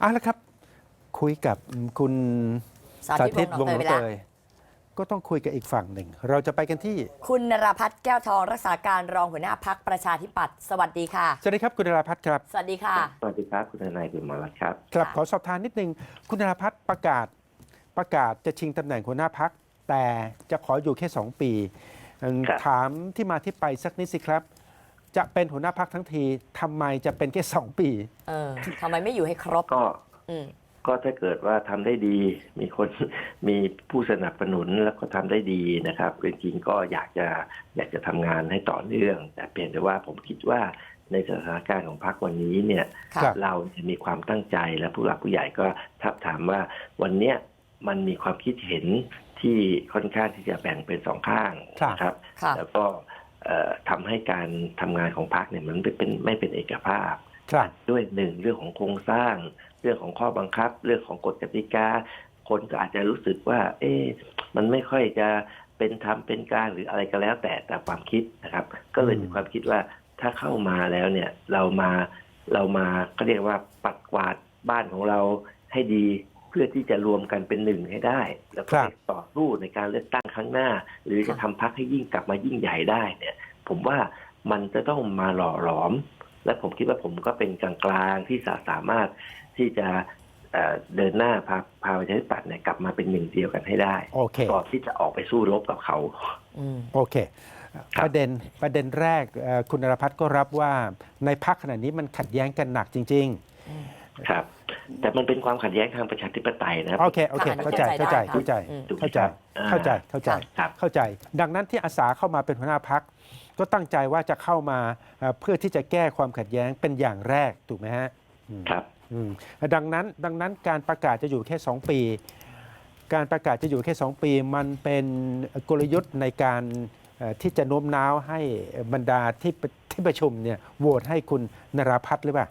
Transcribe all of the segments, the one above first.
เอาละครับ คุยกับคุณสาธิตวงศ์หนองเตยไปเตแล้วยก็ต้องคุยกับอีกฝั่งหนึ่ง เราจะไปกันที่ คุณนราพัฒน์แก้วทองรักษาการรองหัวหน้าพักประชาธิปัตย์สวัสดีค่ะ สวัสดีครับคุณนราพัฒน์ครับ สวัสดีค่ะ สวัสดีครับ คุณทนายคุณหมอรัตน์ครับ ครับค่ะขอสอบทานนิดนึง คุณนราพัฒน์ประกาศประกาศจะชิงตำแหน่งหัวหน้าพัก แต่จะขออยู่แค่ 2 ปีอืมครับ ถามที่มาที่ไปสักนิดสิครับ จะเป็นหัวหน้าพักทั้งทีทำไมจะเป็นแค่2ปี เออทำไมไม่อยู่ให้ครบก็อืม ก็ถ้าเกิดว่าทำได้ดี มีคน มีผู้สนับสนุนแล้วก็ทำได้ดีนะครับจริงๆก็อยากจะอยากจะทำงานให้ต่อเนื่อง แต่เพียงแต่ว่าผมคิดว่าในสถานการณ์ของพรรควันนี้เนี่ย ค่ะ ครับ เราจะมีความตั้งใจและผู้หลักผู้ใหญ่ก็ทับถามว่าวันเนี้ยมันมีความคิดเห็นที่ค่อนข้างที่จะแบ่งเป็นสองข้างนะครับ ค่ะ แล้วก็เอ่อ ทำให้การทำงานของพรรคเนี่ยมันไม่เป็นไม่เป็นเอกภาพครับด้วยหนึ่งเรื่องของโครงสร้าง เรื่องของข้อบังคับ เรื่องของกฎกติกา คนก็อาจจะรู้สึกว่า เอ๊ะมันไม่ค่อยจะเป็นธรรมเป็นกลารหรืออะไรก็แล้วแต่แต่ความคิดนะครับ ก็เลยอืมมีความคิดว่าถ้าเข้ามาแล้วเนี่ยเรามาเรามาก็เรียกว่าปัดกวาดบ้านของเราให้ดี เพื่อที่จะรวมกันเป็นหนึ่งให้ได้ แล้วก็ไปต่อสู้ในการเลือกตั้ง ครั้งหน้า หรือจะทำพักให้ยิ่งกลับมายิ่งใหญ่ได้เนี่ย ผมว่ามันจะต้องมาหล่อหลอม และผมคิดว่าผมก็เป็นกลางๆที่สาสามารถที่จะเอ่อเดินหน้าพาพาประชาธิปัตย์เนี่ยกลับมาเป็นหนึ่งเดียวกันให้ได้โอเคก่อนที่จะออกไปสู้รบกับเขาอืมโอเคครับประเด็นประเด็นแรกเอ่อคุณนราพัฒน์ก็รับว่าในพักขณะนี้มันขัดแย้งกันหนักจริงครับ แต่มันเป็นความขัดแย้งทางประชาธิปไตยนะๆโอเคโอเคค่ะเข้าใจเข้าเข้าใจใจได้เข้าใจค่ะอืมถูกไหมเข้าใจครับอ่เข้าใจเข้าใจครับเข้าใจ ดังนั้นที่อาสาเข้ามาเป็นหัวหน้าพักก็ตั้งใจว่าจะเข้ามาเอ่อเพื่อที่จะแก้ความขัดแย้งเป็นอย่างแรกถูกไหมฮะอืมครับอืมดังนั้นดังนั้นการประกาศจะอยู่แค่ 2 ปี การประกาศจะอยู่แค่ 2 ปี มันเป็นกลยุทธ์ในการเอ่อที่จะโน้มน้าวให้บรรดาที่ประที่ประชุมเนี่ยโหวตให้คุณนราพัฒน์หรือเปล่า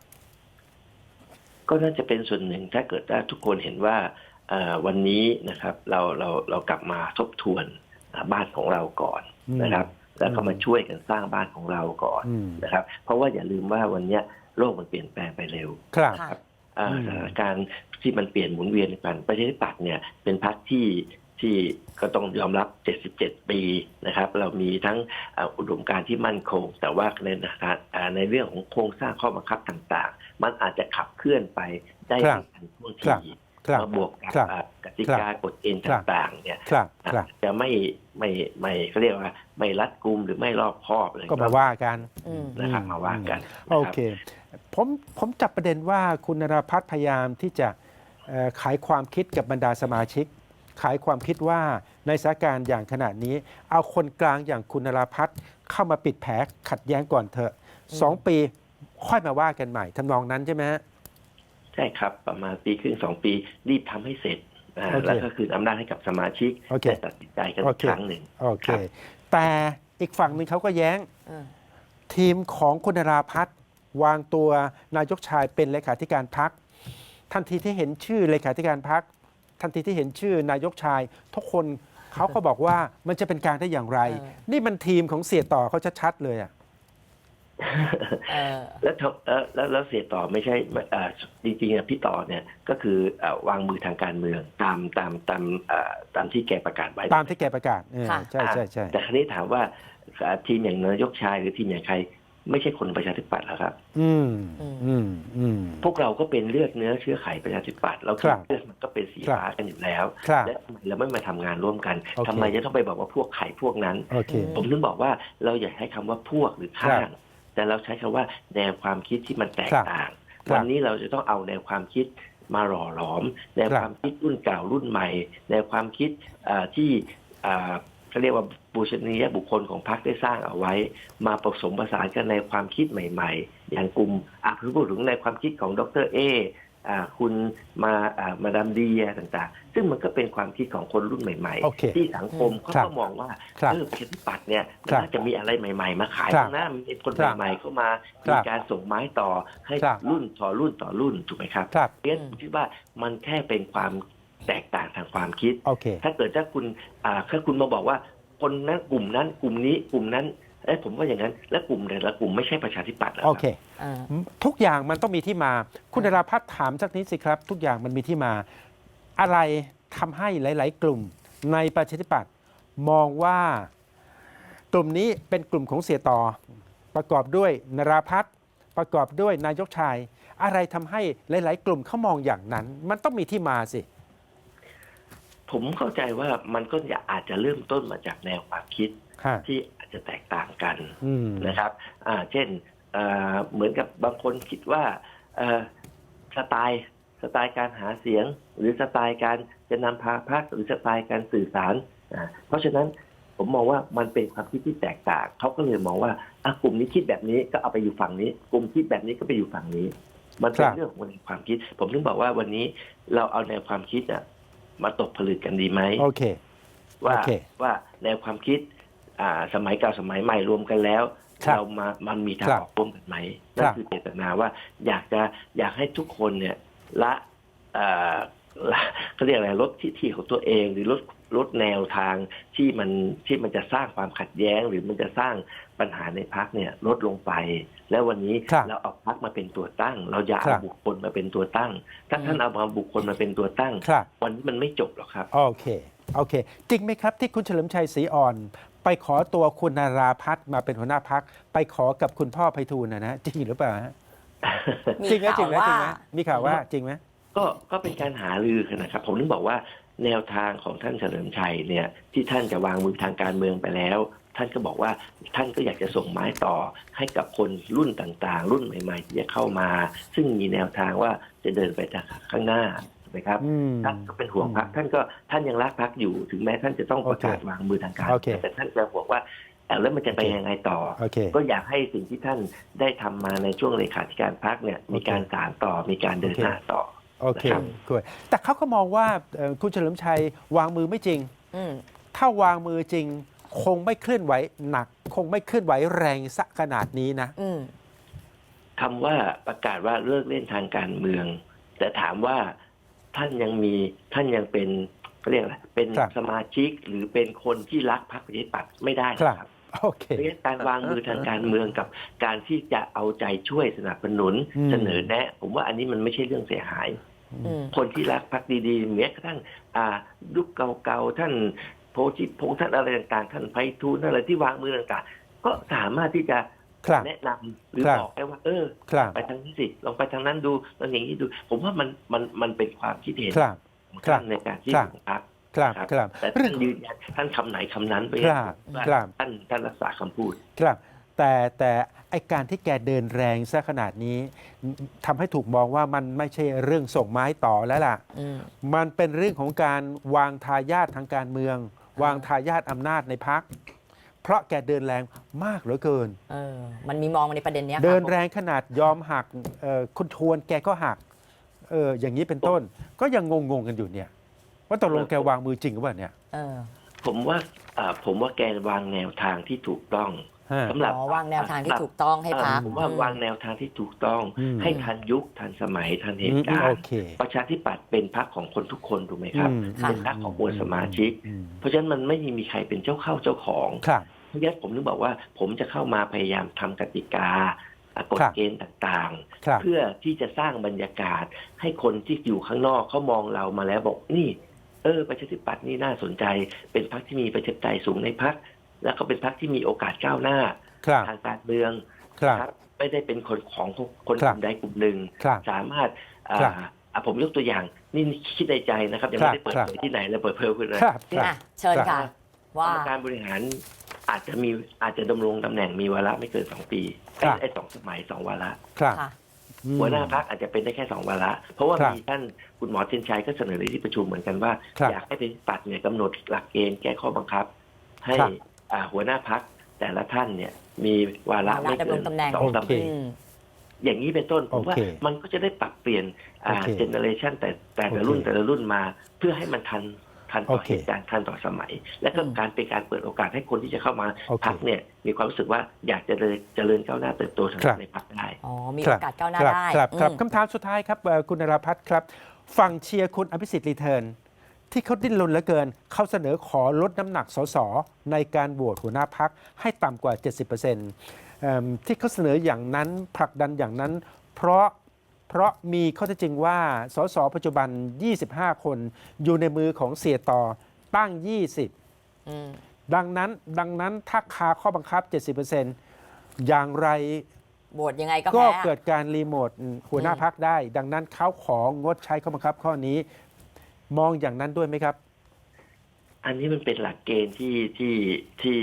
ก็น่าจะเป็นส่วนหนึ่งถ้าเกิดว่าทุกคนเห็นว่าเอ่อวันนี้นะครับเราเราเรากลับมาทบทวนอ่าบ้านของเราก่อนอืมนะครับ แล้วก็อืมมาช่วยกันสร้างบ้านของเราก่อนอืมนะครับ เพราะว่าอย่าลืมว่าวันเนี้ยโลกมันเปลี่ยนแปลงไปเร็วครับค่ะอ่าอืมสถานการณ์ที่มันเปลี่ยนหมุนเวียนกันประชาธิปัตย์เนี่ยเป็นพรรคที่ ที่ก็ต้องยอมรับ 77 ปีนะครับ เรามีทั้งอ่าอุดมการณ์ที่มั่นคง แต่ว่าในนะครับอ่าในเรื่องของโครงสร้างข้อบังคับต่างๆ มันอาจจะขับเคลื่อนไปได้ครับไม่ทันท่วงครับทีครับมาบวกกับครับอ่ากติกากฎเกณฑ์ครับต่างๆ เนี่ยครับครับจะไม่ไม่ไม่เขาเรียกว่าไม่รัดกุมหรือไม่รอบคอบเลยก็มาว่ากันอืมนะครับมาว่ากันนะโอรับเคผมผมจับประเด็นว่าคุณนราพัฒน์พยายามที่จะเอ่อขายความคิดกับบรรดาสมาชิก ขายความคิดว่าในสถานการณ์อย่างขนาดนี้ เอาคนกลางอย่างคุณนราพัฒน์เข้ามาปิดแผลขัดแย้งก่อนเถอะสองปีค่อยมาว่ากันใหม่ทำนองนั้นใช่ไหมฮะใช่ครับ ประมาณปีครึ่งสองปี รีบทำให้เสร็จอ่าโอเคแล้วก็คืนอำนาจให้กับสมาชิกโอเคได้ตัดสินใจกันโออีกเคครั้งหนึ่งโอเคครับแต่อีกฝั่งหนึ่งเขาก็แย้งเออทีมของคุณนราพัฒน์วางตัวนายกชายเป็นเลขาธิการพักทันทีที่เห็นชื่อเลขาธิการพัก ทันทีที่เห็นชื่อนายกชาย ทุกคนเขาก็บอกว่ามันจะเป็นการได้อย่างไรเออนี่มันทีมของเสียต่อเขาชัดๆเลยอะเออแล้วทำแล้วแล้วแล้วเสียต่อไม่ใช่ไม่อ่าจริงๆอะพี่ต่อเนี่ยก็คืออ่าวางมือทางการเมืองตามตามตามอ่าตามที่แกประกาศไว้ตามที่แกประกาศเออค่ะใช่ใช่ใช่แต่ครั้นี้ถามว่าอ่าทีมอย่างนายกชายหรือทีมอย่างใคร ไม่ใช่คนประชาธิปัตย์หรอกครับอืมอืม อืม อืม พวกเราก็เป็นเลือดเนื้อเชื้อไขประชาธิปัตย์เราครับเลือดมันก็เป็นสีครับฟ้ากันอยู่แล้วครับและทำไมเราไม่มาทำงานร่วมกันโอเคทำไมจะต้องไปบอกว่าพวกไข่พวกนั้นโอเคอืผมถึงบอกว่าเราอย่าใช้คำว่าพวกหรือข้าง แต่เราใช้คำว่าแนวความคิดที่มันแตกครับต่างครับวันนี้เราจะต้องเอาแนวความคิดมาหล่อหลอม แนวครับความคิดรุ่นเก่ารุ่นใหม่ แนวความคิดอ่าที่อ่า เขาเรียกว่าบูชนียบุคคลของพรรคได้สร้างเอาไว้ มาผสมผสานกันในความคิดใหม่ ๆ อย่างกลุ่มอะพูดถึงในความคิดของดรเออ่าคุณมาอ่ามาดามเดียต่างๆ ซึ่งมันก็เป็นความคิดของคนรุ่นใหม่โอเคๆที่สังคมเขาครับก็มองว่าครับเออประชาธิปัตย์เนี่ยครับน่าจะมีอะไรใหม่ ๆ มาขายครับข้างหน้ามีคนครับใหม่ๆเข้ามาครัมีบการส่งไม้ต่อให้ครับรุ่นต่อรุ่นต่อรุ่นถูกไหมครับครับเพราะฉะนั้นผมคิดว่ามันแค่เป็นความ แตกต่างทางความคิด โอเค ถ้าเกิดถ้าคุณอ่าถ้าคุณมาบอกว่าคนนั้นกลุ่มนั้นกลุ่มนี้กลุ่มนั้นเอ้ยผมก็อย่างนั้น และกลุ่มแต่ละกลุ่มไม่ใช่ประชาธิปัตย์หรอโอรับเคเออทุกอย่างมันต้องมีที่มา คุณนราพัฒน์ถามสักนิดสิครับ ทุกอย่างมันมีที่มา อะไรทำให้หลาย ๆ กลุ่มในประชาธิปัตย์มองว่ากลุ่มนี้เป็นกลุ่มของเสียต่อ ประกอบด้วยนราพัฒน์ประกอบด้วยนายกชาย อะไรทำให้หลาย ๆ กลุ่มเขามองอย่างนั้น มันต้องมีที่มาสิ ผมเข้าใจว่ามันก็จะอาจจะเริ่มต้นมาจากแนวความคิดฮะที่อาจจะแตกต่างกันอืมนะครับอ่าเช่นเอ่อเหมือนกับบางคนคิดว่าเอ่อสไตล์สไตล์การหาเสียง หรือสไตล์การจะนำพาพรรคหรือสไตล์การสื่อสารอ่าเพราะฉะนั้นผมมองว่ามันเป็นความคิดที่แตกต่างเขาก็เลยมองว่าอะกลุ่มนี้คิดแบบนี้ก็เอาไปอยู่ฝั่งนี้ กลุ่มคิดแบบนี้ก็ไปอยู่ฝั่งนี้ มันเป็นครับเรื่องของแนวความคิด ผมถึงบอกว่าวันนี้เราเอาแนวความคิดอะ มาตกผลึกกันดีไหมโอเค ว่าโอเคว่าแนวความคิด อ่า สมัยเก่าสมัยใหม่รวมกันแล้วครับเรามามันมีทางครับออกร่วมกันไหมครันั่นบคือเจตนาว่าอยากจะอยากให้ทุกคนเนี่ยละเอ่อละเขาเรียกอะไรลดทิฐิของตัวเอง หรือลด ลดแนวทางที่มันที่มันจะสร้างความขัดแย้ง หรือมันจะสร้างปัญหาในพักเนี่ยลดลงไป แล้ววันนี้ครับเราเอาพักมาเป็นตัวตั้ง เราอย่าครัเอาบบุคคลมาเป็นตัวตั้ง ถ้าท่านเอามาบุคคลมาเป็นตัวตั้งครับวันนี้มันไม่จบหรอกครับโอเคโอเค จริงไหมครับที่คุณเฉลิมชัยศรีอ่อน ไปขอตัวคุณนาราพัฒน์มาเป็นหัวหน้าพักไปขอกับคุณพ่อไพฑูรย์นะนะจริงหรือเปล่าฮะมีจริงไหมจริงไหมข่าวจริงว่าไหมมีข่าวว่าจริงไหมก็ก็เป็นการหาลือกันนะครับ ผมถึงบอกว่า แนวทางของท่านเฉลิมชัยเนี่ยที่ท่านจะวางมือทางการเมืองไปแล้ว ท่านก็บอกว่าท่านก็อยากจะส่งไม้ต่อให้กับคนรุ่นต่างๆ รุ่นใหม่ๆที่จะเข้ามา ซึ่งมีแนวทางว่าจะเดินไปทางข้างหน้าถูกไหมครับอืมท่านก็เป็นห่วงพักท่านก็ท่านยังรักพักอยู่ถึงแม้ท่านจะต้องประกาศโอเควางมือทางการโอเคแต่ท่านจะห่วงว่าเอ่อแล้วมันจะไปโอเคยังไงต่อโอเคก็อยากให้สิ่งที่ท่านได้ทำมาในช่วงเลขาธิการพักเนี่ยมีการสานต่อมีการเดินโอเคหน้าต่อ โอเคนะครับคุยแต่เขาก็มองว่าเอ่อคุณเฉลิมชัยวางมือไม่จริงอืมถ้าวางมือจริง คงไม่เคลื่อนไหวหนัก คงไม่เคลื่อนไหวแรงสะขนาดนี้นะอืมคำว่าประกาศว่าเลิกเล่นทางการเมือง แต่ถามว่าท่านยังมีท่านยังเป็นเขาเรียกอะไรเป็นครับสมาชิกหรือเป็นคนที่รักพรรคประชาธิปัตย์ไม่ได้ครับครับ โอเคเพราะฉะนั้นการวางมือทางการเมืองกับการที่จะเอาใจช่วยสนับสนุนอืมเสนอแนะ ผมว่าอันนี้มันไม่ใช่เรื่องเสียหายอืมคนที่รักพรรคดีๆแม้กระทั่งอ่ายุคเก่าๆท่านโพธิพงษ์ท่านอะไรต่างๆท่านไพฑูรย์ท่านอะไรที่วางมือต่างๆ ก็สามารถที่จะครับแนะนำหรือครับบอกได้ว่า เออครับไปทางนี้สิลองไปทางนั้นดูลองอย่างนี้ดู ผมว่ามันมันมันเป็นความคิดเห็นครับของครัท่าบนในการที่ครับของพรรค ครับครับครับแต่เรื่ท่าองนยืนยันท่านคำไหนคำนั้นไปครับว่าครับท่านท่านรักษาคำพูด ครับ แต่แต่ไอการที่แกเดินแรงซะขนาดนี้ทำให้ถูกมองว่ามันไม่ใช่เรื่องส่งไม้ต่อแล้วล่ะอืมมันเป็นเรื่องของการวางทายาททางการเมือง วางทายาทอำนาจในพักเพราะแกเดินแรงมากเหลือเกิน เออ มันมีมองในประเด็นเนี้ยค่ะเดินแรงขนาดยอมหักเอ่อคุณทวนแกก็หัก เออ อย่างนี้เป็นต้น ก็ยังงงๆกันอยู่เนี่ย ว่าตกลงแกวางมือจริงหรือเปล่าเนี่ยเออผมว่าอ่าผมว่าแกวางแนวทางที่ถูกต้องฮะ สำหรับอ๋อวางแนวทางที่ถูกต้องให้พัก อ่าผมว่าวางแนวทางที่ถูกต้อง อืม ให้ทันยุคทันสมัยทันเหอืตุมการโอณ์เคประชาธิปัตย์เป็นพรรคของคนทุกคนถูกไหมครับ อืมค่ะ เป็นพรรคของมวลสมาชิก อืมเพราะฉะนั้นมันไม่มีใครเป็นเจ้าเข้าเจ้าของ ครับ เพราะฉะนั้นผมถึงบอกว่าผมจะเข้ามาพยายามทำกติกาอะกฎครับ เกณฑ์ต่างครับ ๆ เพื่อที่จะสร้างบรรยากาศให้คนที่อยู่ข้างนอกเขามองเรามาแล้วบอกนี่ เออประชาธิปัตย์นี่น่าสนใจ เป็นพรรคที่มีประชาธิปไตยสูงในพรรคแล้วก็เป็นพรรคที่มีโอกาสก้าวหน้าครับทางการเมืองครับครับไม่ได้เป็นคนของคนคกรับลุ่มใดกลุ่มหนึ่งครับสามารถอ่าครับอะผมยกตัวอย่างนี่คิดในใจนะครับยังครับไม่ได้เปิดครับเผยที่ไหนเลยเปิดเผยคุณเลยครับครับอะเชิญค่ะกรว่ารมการบริหารอาจจะมีอาจจะดำรงตำแหน่งมีวาระไม่เกินสองปีครับไอ้สองสมัยสองวาระครับค่ะอืม หัวหน้าพักอาจจะเป็นได้แค่สองวาระ เพราะว่าครับมีท่านคุณหมอเทียนชัยก็เสนอในที่ประชุมเหมือนกันว่าครับอยากให้เป็นปัดเนี่ยกำหนดหลักเกณฑ์แก้ข้อบังคับ ให้ครับอ่าหัวหน้าพักแต่ละท่านเนี่ย มีวาระวาระไม่เกิดำรนงตำแหน่งสองสามโอเคปีอืมอย่างนี้เป็นต้นผมว่าโอเคมันก็จะได้ปรับเปลี่ยนอ่าโอเคเจเนอเรชันแต่แต่ละโอเครุ่นแต่ละรุ่นมา เพื่อให้มันทัน ทันต่อโอเคเหตุการณ์ทันต่อสมัย และก็อืมการเป็นการเปิดโอกาสให้คนที่จะเข้ามาโอเคพักเนี่ยมีความรู้สึกว่าอยากจะเดินเจริญก้าวหน้าเติบโตครับในพักได้อ๋อมีครัโอบกาสก้าวหน้าครับได้ครับครับอืมคำถามสุดท้ายครับเอ่อคุณนราพัฒน์ครับฝั่งเชียร์คุณอภิสิทธิ์รีเทิร์นที่เขาดิ้นรนเหลือเกิน เขาเสนอขอลดน้ำหนักสสในการโหวตหัวหน้าพักให้ต่ำกว่า 70%เอิ่มที่เขาเสนออย่างนั้นผลักดันอย่างนั้น เพราะ เพราะมีข้อเท็จจริงว่า สสปัจจุบัน 25 คน อยู่ในมือของเสียต่อตั้ง 20อืมดังนั้นดังนั้นถ้าคาข้อบังคับ 70%อย่างไรโหวตยังไงก็ก็แพ้เกิดการรีโมทหัวหน้าอืมพักได้ ดังนั้นเขาของดใช้ข้อบังคับข้อนี้ มองอย่างนั้นด้วยไหมครับ อันนี้มันเป็นหลักเกณฑ์ที่ที่ที่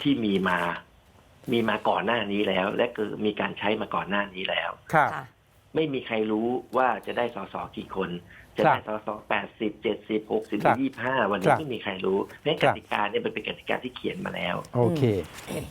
ที่มีมา มีมาก่อนหน้านี้แล้ว และคือมีการใช้มาก่อนหน้านี้แล้ว ครับค่ะ ไม่มีใครรู้ว่าจะได้สสกี่คน จะครับได้สสแปดสิบเจ็ดสิบหกสิบครับยี่ห้าวันคนี้รับไม่มีใครรู้เพราะฉะนั้นคกรับติกาเนี่ยมันเป็นกติกาที่เขียนมาแล้ว โอเค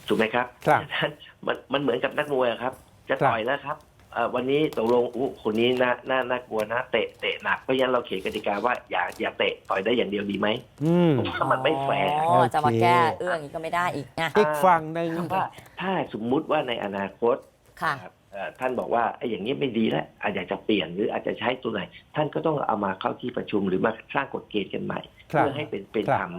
ถูกไหมครับครับฉะนั้นมันมันเหมือนกับนักมวยอะครับ จะครับต่อยแล้วครับเอ่อวันนี้ตกลงอู้คนนี้น่าน่าน่ากลัวนะเตะเตะหนักเพราะฉะนั้นเราเขียนกติกาว่าอย่าอย่าเตะต่อยได้อย่างเดียวดีไหมอืมผมว่ามันไม่แฟร์อ๋อจะมาโอเคแก้เอื้องอีกก็ไม่ได้อีกนะอีกฝั่งหนึ่งว่าถ้าสมมุติว่าในอนาคตค่ะครับเอ่อ ท่านบอกว่าไอ้อย่างนี้ไม่ดีแล้วอาจจะจะเปลี่ยนหรืออาจจะใช้ตัวไหน ท่านก็ต้องเอามาเข้าที่ประชุมหรือมาสร้างกฎเกณฑ์กันใหม่ครับเพื่อให้เป็นเป็นครับธรรม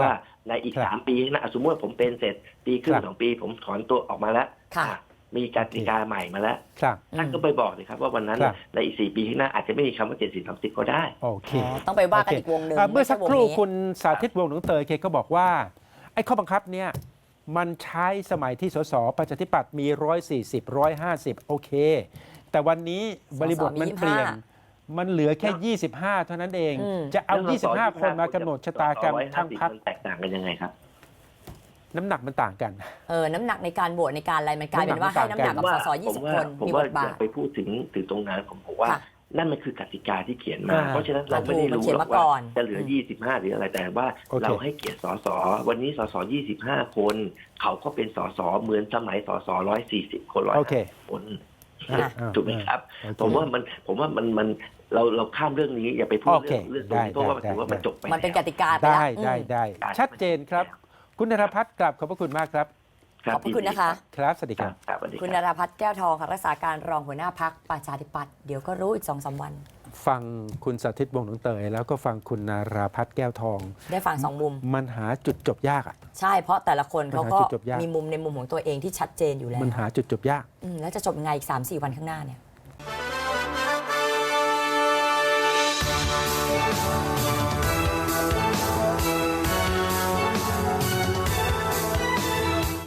ว่าในอีกครับสามปีข้างหนะสมมติว่าผมเป็นเสร็จปีครึ่ครังบสองปี ผมถอนตัวออกมาแล้วค่ะอะมีกติกาใหม่มาแล้วครับท่านก็ไปบอกเลยครับว่าวันนั้นครับในอีกสี่ปีข้างหน้าอาจจะไม่มีคำว่าเจ็ดสิบสามสิบก็ได้โอเคอ๋อต้องไปว่ากันโอเคอีกวงหนึ่งอะเมื่อสักครู่ไใช่วงนี้คุณสาธิตวงศ์หนองเตยเคก็บอกว่าไอ้ข้อบังคับเนี่ย มันใช้สมัยที่สสประชาธิปัตย์มี 140 150 โอเค แต่วันนี้บริบทมันเปลี่ยน มันเหลือแค่ 25 เท่านั้นเองอืมจะเอาแล้วสส25 คนมากำหนดชะตากรรม150ทั้งพักมันแตกต่างกันยังไงครับน้ำหนักมันต่างกัน เออ น้ำหนักในการโหวตในการอะไรมันกลายเป็นว่าให้น้ำหนักกับสสยี่ผมสิบว่าคนผมมีบว่าทบาอย่าทไปพูดถึงถึงตรงนั้นผมบอกว่าค่ะ นั่นมันคือกติกาที่เขียนมา อ่าเพราะฉะนั้นเราอ่าไม่ได้ถูกมันรู้เขียนหรอมากก่ว่าอนจะเหลืออืม25 หรืออะไรแต่ว่าโอเค เราให้เกียรติสสวันนี้สส25 คน เขาก็เป็นสสเหมือนสมัยสส140 คนร้อยโอเค คน อะอะถูกไหมครับ โอเค ผมว่ามันผมว่ามันมันเราเราข้ามเรื่องนี้อย่าไปพูดโอเคเรื่องเรื่องตรงนี้เพราะว่าได้ถือว่ามันได้จบไปมันเป็นกแล้ว ติกาไปได้แล้วได้อืม ได้การชัดเจนครับ คุณนรพัฒน์กลับขอบพระคุณมากครับรั ขอบพระคุณนะคะ ครับสวัสดีคครัรับบครับสวัสดีคุณคนรับ ราพัฒน์แก้วทองค่ะรักษาการรองหัวหน้าพักประชาธิปัตย์เดี๋ยวก็รู้อีกสองสามวัน ฟังคุณสาธิตวงศ์หนองเตย แล้วก็ฟังคุณนาราพัฒน์แก้วทอง ได้ฟังสองมุม มันหาจุดจบยากอะ ใช่เพราะแต่ละคนเขาก็ปัญหาจุดจบยาก มีมุมในมุมของตัวเองที่ชัดเจนอยู่แล้วมันหาจุดจบยาก อืมแล้วจะจบยังไงอีก3 4วันข้างหน้าเนี่ย